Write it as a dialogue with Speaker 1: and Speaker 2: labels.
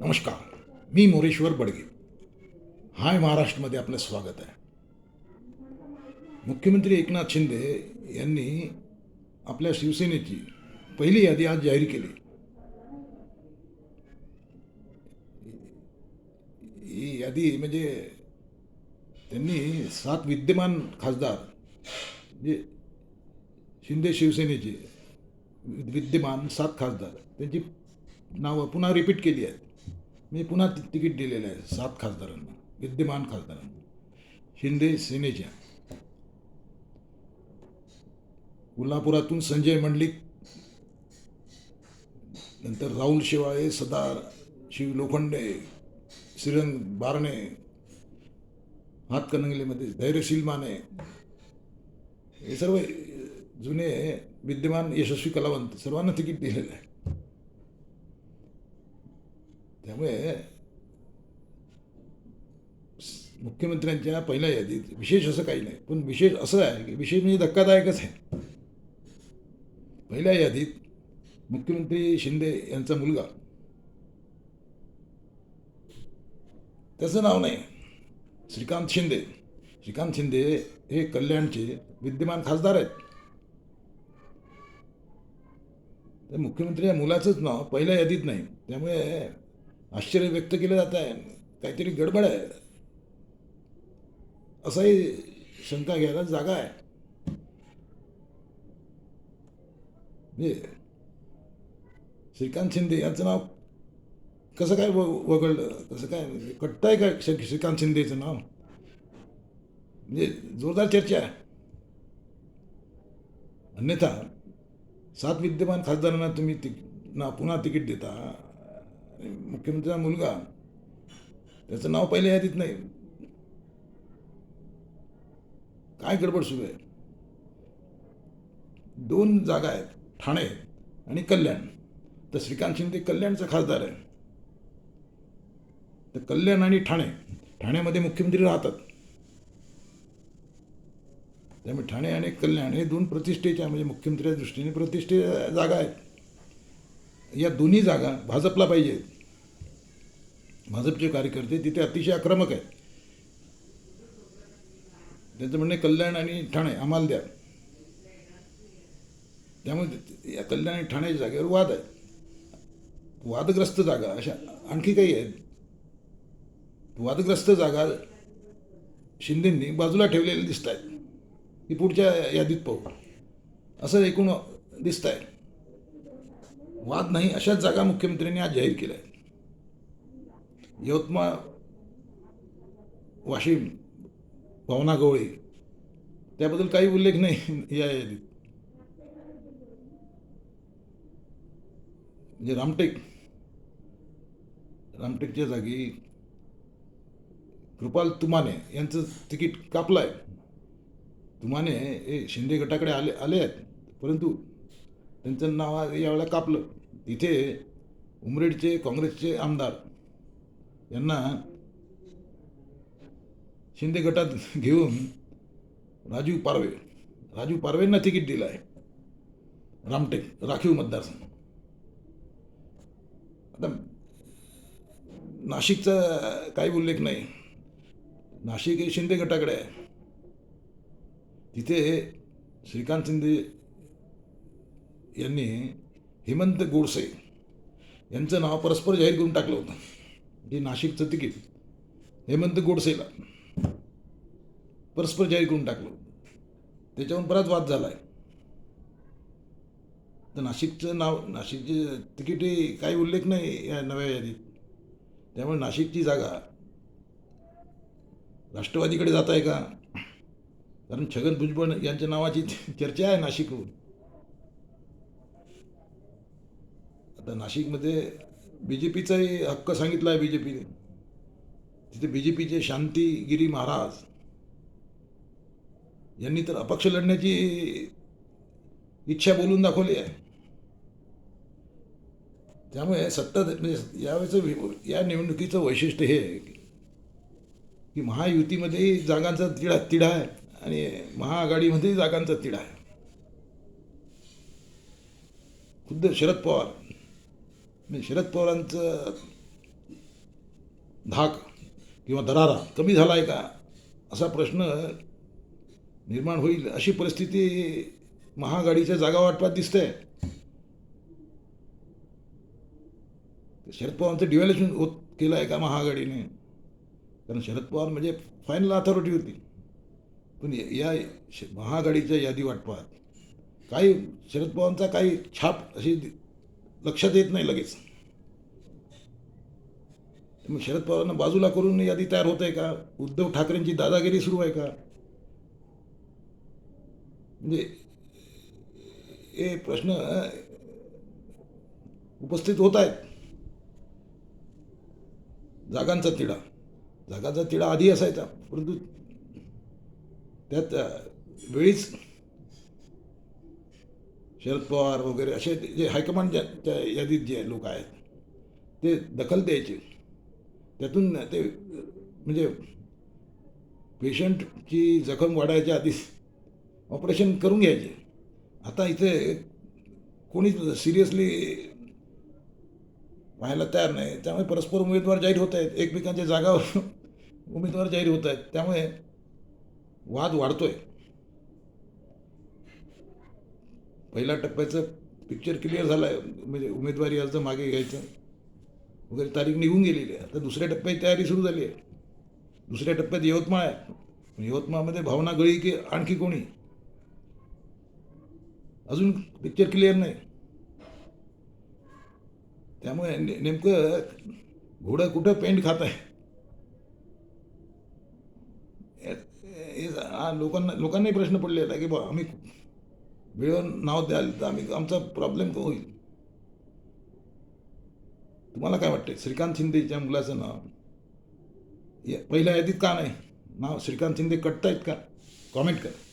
Speaker 1: नमस्कार मी मोरेश्वर बडगे. हाय महाराष्ट्रमध्ये आपलं स्वागत आहे. मुख्यमंत्री एकनाथ शिंदे यांनी आपल्या शिवसेनेची पहिली यादी आज जाहीर केली. ही यादी म्हणजे त्यांनी सात विद्यमान खासदार जे शिंदे शिवसेनेचे विद्यमान सात खासदार त्यांची नावं पुन्हा रिपीट केली आहेत. मी पुन्हा तिकीट दिलेलं आहे सात खासदारांना विद्यमान खासदारांना. शिंदे सेनेच्या. कोल्हापुरातून संजय मंडलिक. नंतर राहुल शेवाळे सदार शिव लोखंडे श्रीरंग बारणे हातकणंगलेमध्ये धैर्यशील माने हे सर्व जुने विद्यमान यशस्वी कलावंत सर्वांना तिकीट दिलेलं आहे. त्यामुळे मुख्यमंत्र्यांच्या पहिल्या यादीत विशेष असं काही नाही. पण विशेष असं आहे की विशेष म्हणजे धक्कादायकच आहे. पहिल्या यादीत मुख्यमंत्री शिंदे यांचा मुलगा. त्याचं नाव नाही. श्रीकांत शिंदे. श्रीकांत शिंदे हे कल्याणचे विद्यमान खासदार आहेत. तर मुख्यमंत्री या मुलाचंच नाव पहिल्या यादीत नाही. त्यामुळे आश्चर्य व्यक्त केलं जात आहे. काहीतरी गडबड आहे. असाही शंका घ्यायला जागा आहे. म्हणजे श्रीकांत शिंदे यांचं नाव कसं काय व वगळलं? कसं काय? म्हणजे कटताय का श्री- श्रीकांत शिंदेचं नाव? म्हणजे जोरदार चर्चा आहे. अन्यथा सात विद्यमान खासदारांना तुम्ही ति ना पुन्हा तिकीट देता. मुख्यमंत्रीचा मुलगा. त्याचं नाव पहिल्या यादीत नाही. काय गडबड सुरू आहे? दोन जागा आहेत. ठाणे आणि कल्याण. तर श्रीकांत शिंदे कल्याणचा खासदार आहे. तर कल्याण आणि ठाणे. ठाण्यामध्ये मुख्यमंत्री राहतात. त्यामुळे ठाणे आणि कल्याण हे दोन प्रतिष्ठेच्या म्हणजे मुख्यमंत्र्याच्या दृष्टीने प्रतिष्ठे जागा आहेत. या दोन्ही जागा भाजपला पाहिजेत भाजपचे कार्यकर्ते तिथे अतिशय आक्रमक आहेत. त्यांचं म्हणणे कल्याण आणि ठाणे आम्हाला द्या. त्यामुळे या कल्याण आणि ठाण्याच्या जागेवर वाद आहे. वादग्रस्त जागा अशा आणखी काही आहेत. वादग्रस्त जागा शिंदेंनी बाजूला ठेवलेल्या दिसत आहेत. ही पुढच्या यादीत पाहू. असं एकूण दिसत आहे. वाद नाही अशाच जागा मुख्यमंत्र्यांनी आज जाहीर केल्या आहेत. यवतमाळ वाशिम भावना गवळी त्याबद्दल काही उल्लेख नाही या यादीत. म्हणजे रामटेक रामटेकच्या जागी कृपाल तुमाने यांचं तिकीट कापलं आहे तुमाने हे शिंदे गटाकडे आले आले आहेत परंतु त्यांचं नाव यावेळेला कापलं. इथे उमरेडचे काँग्रेसचे आमदार यांना शिंदे गटात घेऊन राजीव पारवे राजीव पारवेंना तिकीट दिलं आहे. रामटेक राखीव मतदारसंघ. आता नाशिकचा काही उल्लेख नाही. नाशिक हे शिंदे गटाकडे आहे. तिथे श्रीकांत शिंदे यांनी हेमंत गोडसे यांचं नाव परस्पर जाहीर करून टाकलं होतं. जे नाशिकचं तिकीट हेमंत गोडसेला परस्पर जाहीर करून टाकलं होतं. त्याच्यावरून बराच वाद झाला आहे तर नाशिकचं नाव नाशिकचे तिकीटही काही उल्लेख नाही या नव्या यादीत. त्यामुळे नाशिकची जागा राष्ट्रवादीकडे जात आहे का? कारण छगन भुजबळ यांच्या नावाची चर्चा आहे नाशिकहून तर नाशिकमध्ये बी जे पीचाही हक्क सांगितला आहे बी जे पीने तिथे बी जे पीचे शांतीगिरी महाराज यांनी तर अपक्ष लढण्याची इच्छा बोलून दाखवली आहे. त्यामुळे सत्ता म्हणजे यावेळेचं या निवडणुकीचं वैशिष्ट्य हे की महायुतीमध्येही जागांचा तिढा तिढा आहे आणि महाआघाडीमध्येही जागांचा तिढा आहे. खुद्द शरद पवार म्हणजे शरद पवारांचं धाक किंवा दरारा कमी झाला आहे का? असा प्रश्न निर्माण होईल अशी परिस्थिती महाआघाडीच्या जागा वाटपात दिसते. शरद पवारांचं डिव्हॅल्युएशन होत केलं आहे का महाआघाडीने? कारण शरद पवार म्हणजे फायनल अथॉरिटी होती. पण या श- महाआघाडीच्या यादी वाटपात काही शरद पवारांचा काही छाप अशी दि- लक्षात येत नाही लगेच. मग शरद पवारांना बाजूला करून यादी तयार होत आहे का? उद्धव ठाकरेंची दादागिरी सुरू आहे का? म्हणजे हे प्रश्न उपस्थित होत आहेत. जागांचा तिढा. जागांचा तिढा आधी असायचा परंतु त्यात वेळीच शरद पवार वगैरे असे जे हायकमांडच्या त्या यादीत जे लोक आहेत ते दखल द्यायचे. त्यातून ते म्हणजे पेशंटची जखम वाढायच्या आधीच ऑपरेशन करून घ्यायचे. आता इथे कोणीच सिरियसली पाहायला तयार नाही. त्यामुळे परस्पर उमेदवार जाहीर होत आहेत. एकमेकांच्या जागावर उमेदवार जाहीर होत आहेत. त्यामुळे वाद वाढतो आहे पहिल्या टप्प्याचं पिक्चर क्लिअर झालं आहे म्हणजे उमेदवारी अर्ज मागे घ्यायचं. वगैरे तारीख निघून गेलेली आहे. आता दुसऱ्या टप्प्याची तयारी सुरू झाली आहे. दुसऱ्या टप्प्यात यवतमाळ आहे. यवतमाळमध्ये भावना गळी की आणखी कोणी? अजून पिक्चर क्लिअर नाही. त्यामुळे ने- नेमकं घोडं कुठं पेंट खात आहे? लोकांना लोकांनाही प्रश्न पडलेला आहे की बा आम्ही वेळेवर नाव द्याल तर आम्ही आमचा प्रॉब्लेम होईल. तुम्हाला काय वाटतं श्रीकांत शिंदेच्या मुलाचं नाव? या- पहिल्या यादीत का नाही? नाव श्रीकांत शिंदे कटतायत का कॉमेंट करा.